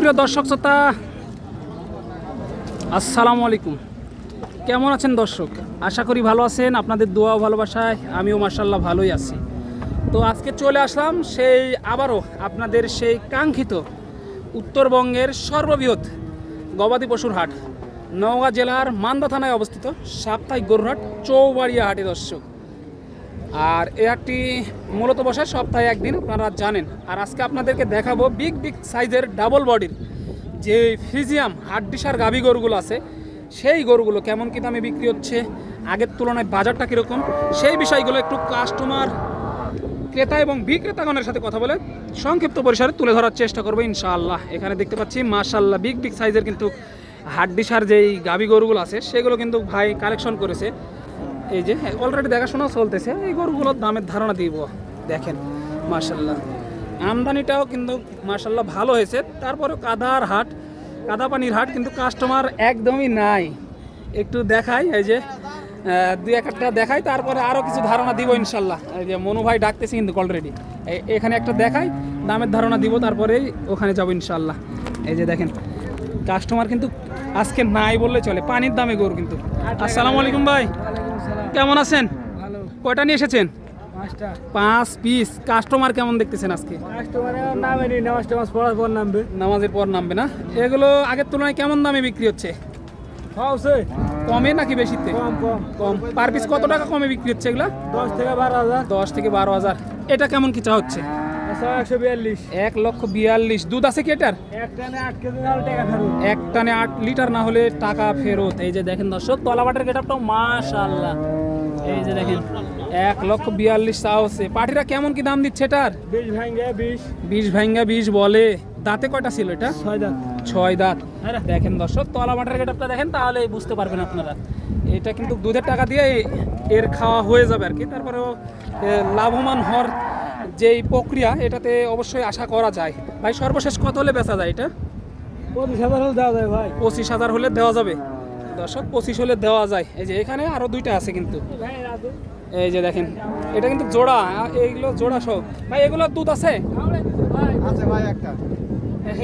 সুপ্রিয় দর্শক শ্রোতা, আসসালামু আলাইকুম। কেমন আছেন দর্শক? আশা করি ভালো আছেন, আপনাদের দোয়া ভালোবাসায় আমিও মার্শাল্লাহ ভালোই আছি। তো আজকে চলে আসলাম সেই আবারও আপনাদের সেই কাঙ্ক্ষিত উত্তরবঙ্গের সর্ববৃহৎ গবাদি পশুর হাট, নওগাঁ জেলার মান্দা থানায় অবস্থিত সাপ্তাহিক গরুরহাট চৌবাড়িয়া হাটে দর্শক। আর হাটটি মূলত বসে সপ্তাহে একদিন আপনারা জানেন। আর আজকে আপনাদেরকে দেখাবো বিগ বিগ সাইজের ডাবল বডির যে ফিজিয়াম হাড্ডিসার গাভী গরুগুলো আছে, সেই গরুগুলো কেমন কী দামে বিক্রি হচ্ছে, আগের তুলনায় বাজারটা কীরকম, সেই বিষয়গুলো একটু কাস্টমার ক্রেতা এবং বিক্রেতাগণের সাথে কথা বলে সংক্ষিপ্ত পরিসরে তুলে ধরার চেষ্টা করব ইনশাআল্লাহ। এখানে দেখতে পাচ্ছি মাশাল্লাহ বিগ বিগ সাইজের কিন্তু হাড্ডিসার যেই গাভী গরুগুলো আছে, সেগুলো কিন্তু ভাই কালেকশন করেছে। এই যে অলরেডি দেখাশোনা চলতেছে। এই গরুগুলোর দামের ধারণা দিব। দেখেন মার্শাল্লাহ আমদানিটাও কিন্তু মার্শাল্লাহ ভালো হয়েছে। তারপরে কাদার হাট কাদা পানির হাট কিন্তু কাস্টমার একদমই নাই। একটু দেখাই এই যে দুই একটা দেখাই তারপরে আরও কিছু ধারণা দিব ইনশাল্লাহ এই যে মনু ভাই ডাকতেছি কিন্তু অলরেডি এখানে একটা দেখাই দামের ধারণা দিব তারপরেই ওখানে যাব ইনশাল্লাহ এই যে দেখেন কাস্টমার কিন্তু আজকে নাই বললে চলে। পানির দামে গরু কিন্তু। আসসালামু আলাইকুম ভাই। কেমন আছেন? কয়টা নিয়ে এসেছেন? পাঁচ পিস কাস্টমার কেমন দেখতেছেন আজকে? নামাজের পর নামবে না? এগুলো আগের তুলনায় কেমন দামে বিক্রি হচ্ছে? কমে নাকি বেশিতে? কম পার পিস কত টাকা কমে বিক্রি হচ্ছে এগুলো? দশ থেকে বারো হাজার। দশ থেকে বারো হাজার। এটা কেমন কি চা হচ্ছে? এক লক্ষ বিয়াল্লিশ। দুধ আছে কি এটার? এক টানে আট লিটার না হলে টাকা ফেরত। এই যে দেখেন দর্শক তলাবাটের গেটআপটা মাশাল্লাহ এই যে দেখেন এক লক্ষ বিয়াল্লিশ হচ্ছে পাটিরা কেমন কি দাম দিচ্ছে এটার? বিশ ভাঙ্গে বিশ। বিষ ভাঙ্গা বিষ বলে। দাঁতে কয়টা ছিল এটা? ছয় দাঁত। ছয় দাঁত। দেখেন দর্শক তলা মাটার গেটআপটা দেখেন তাহলে বুঝতে পারবেন আপনারা। এটা কিন্তু দুধের টাকা দিয়ে এর খাওয়া হয়ে যাবে আর কি। তারপরেও লাভবান হওয়ার যেই প্রক্রিয়া এটাতে অবশ্যই আশা করা যায়। ভাই সর্বশেষ কত হলে বেচা যায় এটা? পঁচিশ হাজার হলে দেওয়া যায় ভাই। পঁচিশ হাজার হলে দেওয়া যাবে? দর্শক পঁচিশ হলে দেওয়া যায়। এই যে এখানে আরও দুইটা আছে কিন্তু। এই যে দেখেন এটা কিন্তু জোড়া এইগুলো জোড়া সব। ভাই এগুলোর দুধ আছে? আছে ভাই একটা।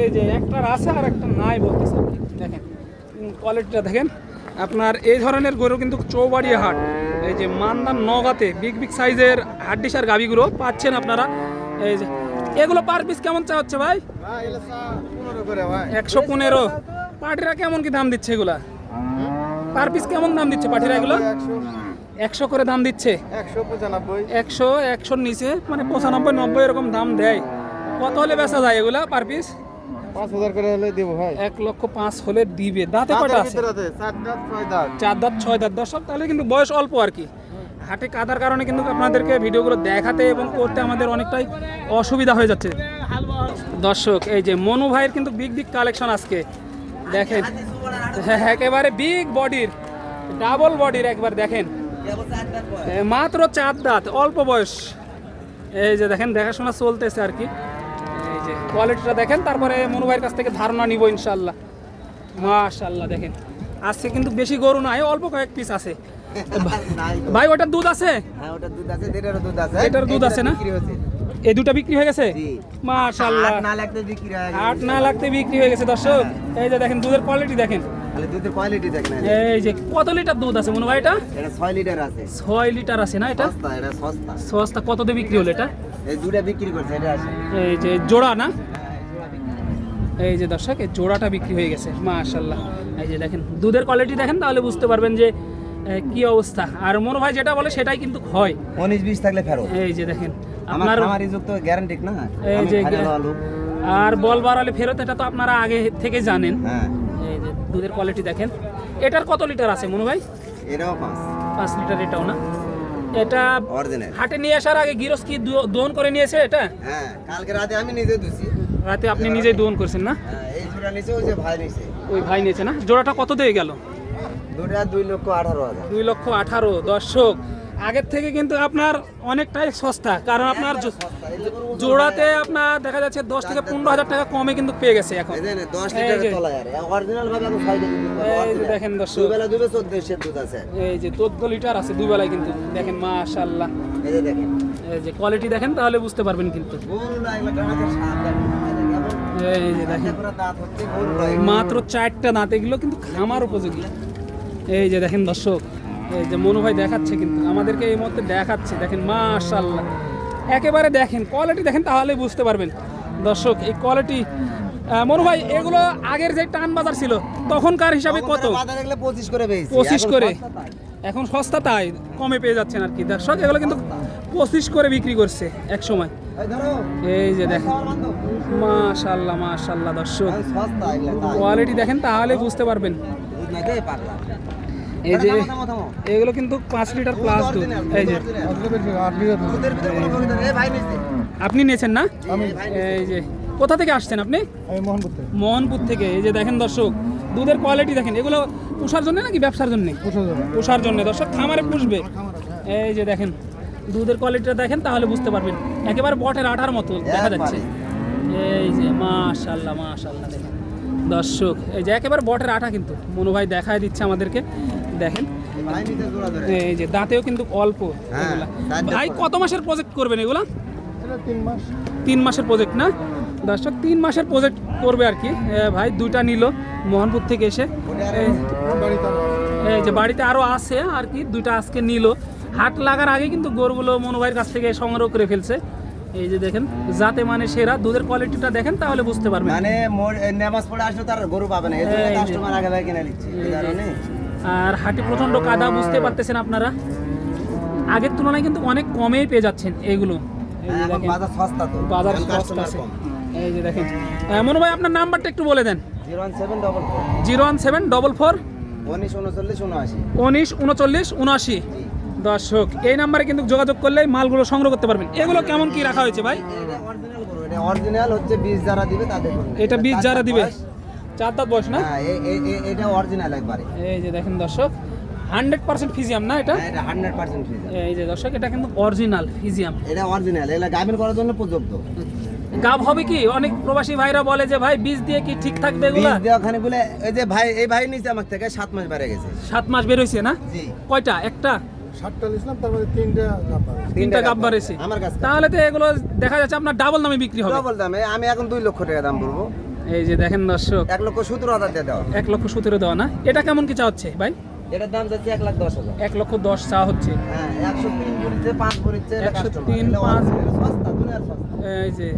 এই যে একটার আছে আর একটা নাই বলতেছে। দেখেন কোয়ালিটিটা দেখেন। আপনার এই ধরনের গরু কিন্তু চৌবাড়িয়া হাট। এই যে মান্দান নগাতে বিগ বিগ সাইজের হাড্ডিসার গাভিগুলো পাচ্ছেন আপনারা। এই যে এগুলো পার পিস কেমন চা হচ্ছে ভাই? একশো পনেরো। পাটিরা কেমন কি দাম দিচ্ছে এগুলা? পার পিস কেমন দাম দিচ্ছে পাটিরা এগুলো? একশো। করে দাম দিচ্ছে? একশো একশো একশোর নিচে মানে পঁচানব্বই নব্বই এরকম দাম দেয়। কত হলে বেচা যায় এগুলা পার পিস? পাঁচ হাজার করে হলে দেবো ভাই। এক লক্ষ পাঁচ হলে দিবে। দাঁতে কটা আছে? চার দাঁত ছয় দাঁত। দর্শক তাহলে কিন্তু বয়স অল্প আর কি। হাটে কাদার কারণে কিন্তু আপনাদেরকে ভিডিওগুলো দেখাতে এবং করতে আমাদের অনেকটাই অসুবিধা হয়ে যাচ্ছে। দর্শক এই যে মনু ভাইয়ের কিন্তু বিগ বিগ কালেকশন আজকে। দেখেন একেবারে বিগ বডির ডাবল বডির একবার দেখেন। মাত্র চার দাঁত অল্প বয়স। এই যে দেখেন দেখাশোনা চলতেছে আর কি। কোয়ালিটিটা দেখেন তারপরে মনু ভাইয়ের কাছ থেকে ধারণা নিব ইনশাল্লাহ মাশাল্লাহ দেখেন। আজকে কিন্তু বেশি গরু নাই অল্প কয়েক পিস আছে। ভাই ওটার দুধ আছে? হ্যাঁ দুধ আছে দেড়েরও দুধ আছে। এটার দুধ আছে না? বিক্রি এই দুটা বিক্রি হয়ে গেছে। মাশাল্লাহ আট না লাগতে বিক্রি হয়ে গেছে। আট না লাগতে বিক্রি হয়ে গেছে দর্শক। এই যে দেখেন দুধের কোয়ালিটি দেখেন। তাহলে দুধের কোয়ালিটি দেখ এই যে কত লিটার দুধ আছে মনে ভাই এটা? এটা ছয় লিটার আছে। লিটার আছে না এটা? সস্তা এটা সস্তা। সস্তা। কত দিয়ে বিক্রি হলো এটা? এই দুটা বিক্রি করছে এটা আছে। এই যে জোড়া না? এই যে দর্শক এই জোড়াটা বিক্রি হয়ে গেছে মাশাল্লাহ এই যে দেখেন দুধের কোয়ালিটি দেখেন তাহলে বুঝতে পারবেন যে কি অবস্থা। আর মনে ভাই যেটা বলে সেটাই কিন্তু হয়। উনিশ বিশ থাকলে ফেরত। এই যে দেখেন আপনার আমার গ্যারান্টি না। এই যে আর বল বাড়ালে ফেরত এটা তো আপনারা আগে থেকে জানেন। হ্যাঁ। এই যে দুধের কোয়ালিটি দেখেন। এটার কত লিটার আছে মনু ভাই? এটাও পাঁচ। পাঁচ লিটার এটাও না? এটা অরিজিনাল হাটে নিয়ে আসার আগে গিরস কি দোন দোহন করে নিয়েছে এটা? হ্যাঁ কালকে রাতে আমি নিজে দুছি রাতে আপনি নিজেই দোহন করেছেন না? হ্যাঁ এই জোড়া নিয়েছে ওই যে ভাই নিচে ওই ভাই নিয়েছে না? জোড়াটা কত দিয়ে গেল? দুটা দুই লক্ষ আঠারো হাজার। দুই লক্ষ আঠারো দর্শক। আগের থেকে কিন্তু আপনার অনেকটাই সস্তা কারণ আপনার জোড়াতে আপনার দেখা যাচ্ছে দশ থেকে পনেরো হাজার টাকা কমে কিন্তু পেয়ে গেছে এখন। দেখেন দর্শক। এই যে চোদ্দ লিটার আছে দুই বেলায় কিন্তু দেখেন মাশাল্লাহ এই যে দেখেন। এই যে কোয়ালিটি দেখেন তাহলে বুঝতে পারবেন কিন্তু। এই যে দেখেন। মাত্র চারটা দাঁত এগুলো কিন্তু খামার উপযোগী। এই যে দেখেন দর্শক। এই যে মনু ভাই দেখাচ্ছে কিন্তু আমাদেরকে এই মুহূর্তে দেখাচ্ছে। দেখেন মাশাল্লাহ একেবারে দেখেন কোয়ালিটি দেখেন তাহলে বুঝতে পারবেন। দর্শক এই কোয়ালিটি মনু ভাই এগুলো আগের যে টান বাজার ছিল তখনকার হিসাবে কত? 25 করে পঁচিশ করে। এখন সস্তা তাই কমে পেয়ে যাচ্ছেন আর কি। দর্শক এগুলো কিন্তু পঁচিশ করে বিক্রি করছে এক সময়। এই যে দেখেন। মাশাল্লাহ মাশাল্লাহ দর্শক। কোয়ালিটি দেখেন তাহলে বুঝতে পারবেন। এই যে। এগুলো কিন্তু পাঁচ লিটার প্লাস দুধ। এই যে। আপনি নিয়েছেন না? এই যে। কোথা থেকে আসছেন আপনি? আমি মোহনপুর থেকে। এই যে দেখেন দর্শক দুধের কোয়ালিটি দেখেন। এগুলো পুষার জন্য নাকি ব্যবসার জন্য? পোষার জন্য। দর্শক খামারে পুষবে। এই যে দেখেন দুধের কোয়ালিটিটা দেখেন তাহলে বুঝতে পারবেন। একেবারে বটের আঠার মতো দেখা যাচ্ছে। এই যে মাশাল্লাহ মাশাল্লাহ দেখেন। দর্শক এই যে একেবারে বটের আঠা কিন্তু। মনু ভাই দেখায় দিচ্ছে আমাদেরকে। দেখেন। এই ভাই নিচ্ছে জোড়া ধরে। এই যে দাঁতেও কিন্তু অল্প হ্যাঁ, ভাই কত মাসের প্রজেক্ট করবেন এগুলা? তিন মাস। তিন মাসের প্রজেক্ট না? দর্শক তিন মাসের প্রজেক্ট করবে আর কি। ভাই দুইটা নিল মোহনপুর থেকে এসে। এই যে বাড়িতে আরও আছে আর কি দুইটা আজকে নিল। হাট লাগার আগে কিন্তু গরুগুলো মনোভাইয়ের কাছ থেকে সংগ্রহ করে ফেলছে। এই যে দেখেন যাতে মানে সেরা দুধের কোয়ালিটিটা দেখেন তাহলে বুঝতে পারবেন। মানে নামাজ পড়ে আসলে তার গরু পাবে না। এই জন্য কাস্টমার আগে কিনে নিচ্ছে। আর হাটে প্রচণ্ড কাদা বুঝতে পারতেছেন আপনারা। আগের তুলনায় কিন্তু অনেক কমেই পেয়ে যাচ্ছেন এগুলো। বাজার সস্তা তো। বাজার সস্তা আছে। এই যে দেখেন। মনু ভাই আপনার নাম্বারটা একটু বলে দেন। Zero one seven double four. 1939 79 উনিশ উনচল্লিশ উনআশি। দর্শক এই নাম্বারে কিন্তু যোগাযোগ করলে মালগুলো সংগ্রহ করতে পারবেন। এগুলো কেমন কি রাখা হয়েছে ভাই? অরিজিনাল গরু এটা অরিজিনাল হচ্ছে বীজ যারা দিবে তাদের এটা বীজ যারা দিবে। চার দাঁত বয়স না? হ্যাঁ এটা অরিজিনাল একবারে। এই যে দেখেন দর্শক হান্ড্রেড পার্সেন্ট ফিজিয়াম না এটা? হ্যাঁ, এটা 100% এই যে দর্শক এটা কিন্তু অরিজিনাল ফিজিয়াম। এটা অরিজিনাল এগুলা গাভীর করার জন্য প্রযুক্ত গাব হবে কি? অনেক প্রবাসী ভাইরা বলে যে ভাই বীজ দিয়ে কি ঠিক থাকবে বীজ এগুলা? দেওয়া খানে বলে এই যে ভাই এই ভাই নিচে আমার থেকে সাত মাস বেড়ে গেছে। সাত মাস বের হয়েছে না? জি। কয়টা? একটা? সাতটা নিয়েছিলাম তারপরে তিনটা গাভা তিনটা গাব বাড়েছে। আমার কাছে তাহলে তো এগুলো দেখা যাচ্ছে আপনার ডাবল দামে বিক্রি হবে। ডবল দামে আমি এখন দুই লক্ষ টাকা দাম বলব। এই যে দেখেন দর্শক এক লক্ষ সতেরো হাজার দেওয়া। এক লক্ষ সতেরো দেওয়া না? এটা কেমন কি চা হচ্ছে ভাই? এটার দাম যাচ্ছে এক লাখ দশ হাজার। এক লক্ষ দশ চা হচ্ছে। হ্যাঁ একশো তিন পরিচ্ছে পাঁচ 103, customer। এগুলো পাঁচ। সস্তা দুনিয়ার সস্তা। এই যে।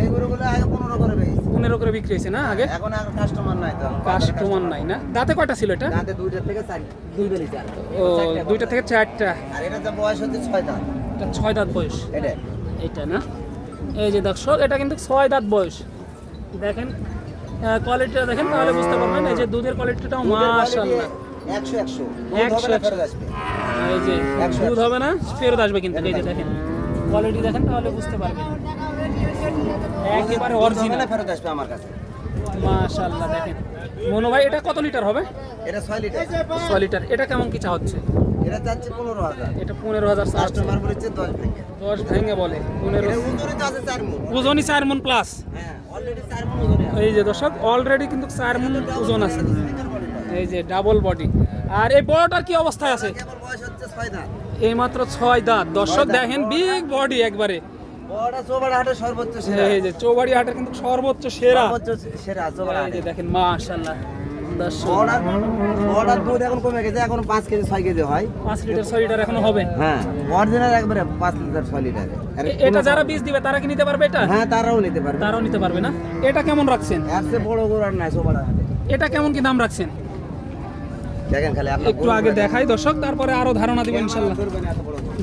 এই গরুগুলো আগে পনেরো করে পনেরো করে বিক্রি হয়েছে না আগে? এখন আর কাস্টমার নাই তো। কাস্টমার নাই। না? দাঁতে কয়টা ছিল এটা? দাঁতে দুইটা থেকে চার দুই বেলি চার। ও দুইটা থেকে চারটা। আর এটা যে বয়স হচ্ছে ছয় দাঁত। এটা ছয় দাঁত বয়স। এটা। এটা না? এই যে দর্শক এটা কিন্তু ছয় দাঁত বয়স। দেখেন কোয়ালিটিটা দেখেন তাহলে বুঝতে পারবেন এই যে দুধের কোয়ালিটিটাও মাশাআল্লাহ। একশো একশো। এই যে দুধ হবে না ফেরত আসবে কিন্তু এই যে দেখেন। কোয়ালিটি দেখেন তাহলে বুঝতে পারবেন। একেবারে অরিজিনাল ফেরত আসবে আমার কাছে। মাশাআল্লাহ দেখেন। মনো ভাই এটা কত লিটার হবে? এটা ছয় লিটার ছয় লিটার এটা কেমন কি চা হচ্ছে? এটা চাচ্ছে পনেরো হাজার। এটা পনেরো হাজার কাস্টমার বলেছে দশ থেকে দশ ভেঙে বলে পনেরো। এটা ওজনে তো আছে চার ওজনই চার মন প্লাস হ্যাঁ এই যে দর্শক অলরেডি কিন্তু চার মন ওজন আছে। এই যে ডাবল বডি আর এই বড়টার কি অবস্থায় আছে? এই মাত্র ছয় দাঁত। দর্শক দেখেন বিগ বডি একবারে। সর্বোচ্চ সেরা। এই যে চৌবাড়ি হাটের কিন্তু সর্বোচ্চ সেরা। সেরা দেখেন মাশাআল্লাহ। বড়ার দুধ এখন কমে গেছে এখন পাঁচ কেজি ছয় কেজি হয়। পাঁচ লিটার ছয় লিটার এখনও হবে? হ্যাঁ অরিজিনাল একবারে পাঁচ লিটার ছয় লিটার। এটা যারা বীজ দিবে তারা কি নিতে পারবে এটা? হ্যাঁ তারাও নিতে পারবে। তারাও নিতে পারবে না? এটা কেমন রাখছেন? এর চেয়ে বড় গরু আর নাই চোবাড়া এটা কেমন কি দাম রাখছেন? দেখেন খালি একটু আগে দেখাই দর্শক তারপরে আরও ধারণা দিব ইনশাল্লাহ।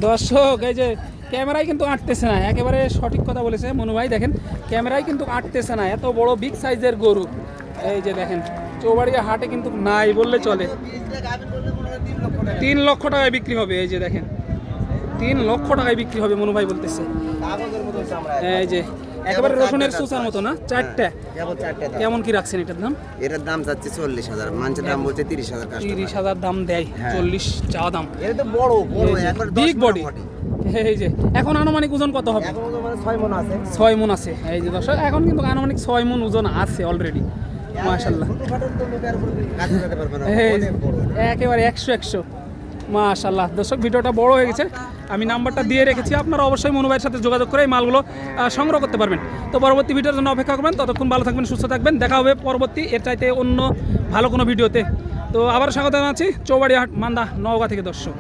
দর্শক এই যে ক্যামেরায় কিন্তু আটতেছে না একেবারে সঠিক কথা বলেছে মনু ভাই। দেখেন ক্যামেরায় কিন্তু আটতেছে না এত বড় বিগ সাইজের গরু। এই যে দেখেন চৌবাড়িয়া হাটে কিন্তু নাই বললে চলে। তিন লক্ষ টাকায় বিক্রি হবে এই যে দেখেন। তিন লক্ষ টাকায় বিক্রি হবে মনু ভাই বলতেছে। এই যে একেবারে রসুনের সুসার মতো না? চারটা। কেমন কি রাখছেন এটার দাম? এটার দাম যাচ্ছে চল্লিশ হাজার মানুষের দাম বলছে তিরিশ হাজার তিরিশ হাজার দাম দেয় হ্যাঁ। চল্লিশ চাওয়া দাম। এটা তো বড় বড় একবার বিগ বডি এই যে এখন আনুমানিক ওজন কত হবে? মানে ছয় মন আছে। ছয় মন আছে এই যে দর্শক এখন কিন্তু আনুমানিক ছয় মন ওজন আছে অলরেডি মাশাল্লাহ ছোটখাটো তো লোকের উপর কাজ করতে পারবে না এই অনেক বড়। একেবারে একশো একশো। মাশাল্লাহ দর্শক ভিডিওটা বড় হয়ে গেছে। আমি নাম্বারটা দিয়ে রেখেছি। আপনারা অবশ্যই মনু ভাইয়ের সাথে যোগাযোগ করে এই মালগুলো সংগ্রহ করতে পারবেন। তো পরবর্তী ভিডিওর জন্য অপেক্ষা করবেন। ততক্ষণ ভালো থাকবেন সুস্থ থাকবেন। দেখা হবে পরবর্তী এর চাইতে অন্য ভালো কোনো ভিডিওতে। তো আবার স্বাগত জানাচ্ছি। চৌবাড়ি হাট মান্দা নওগাঁ থেকে দর্শক।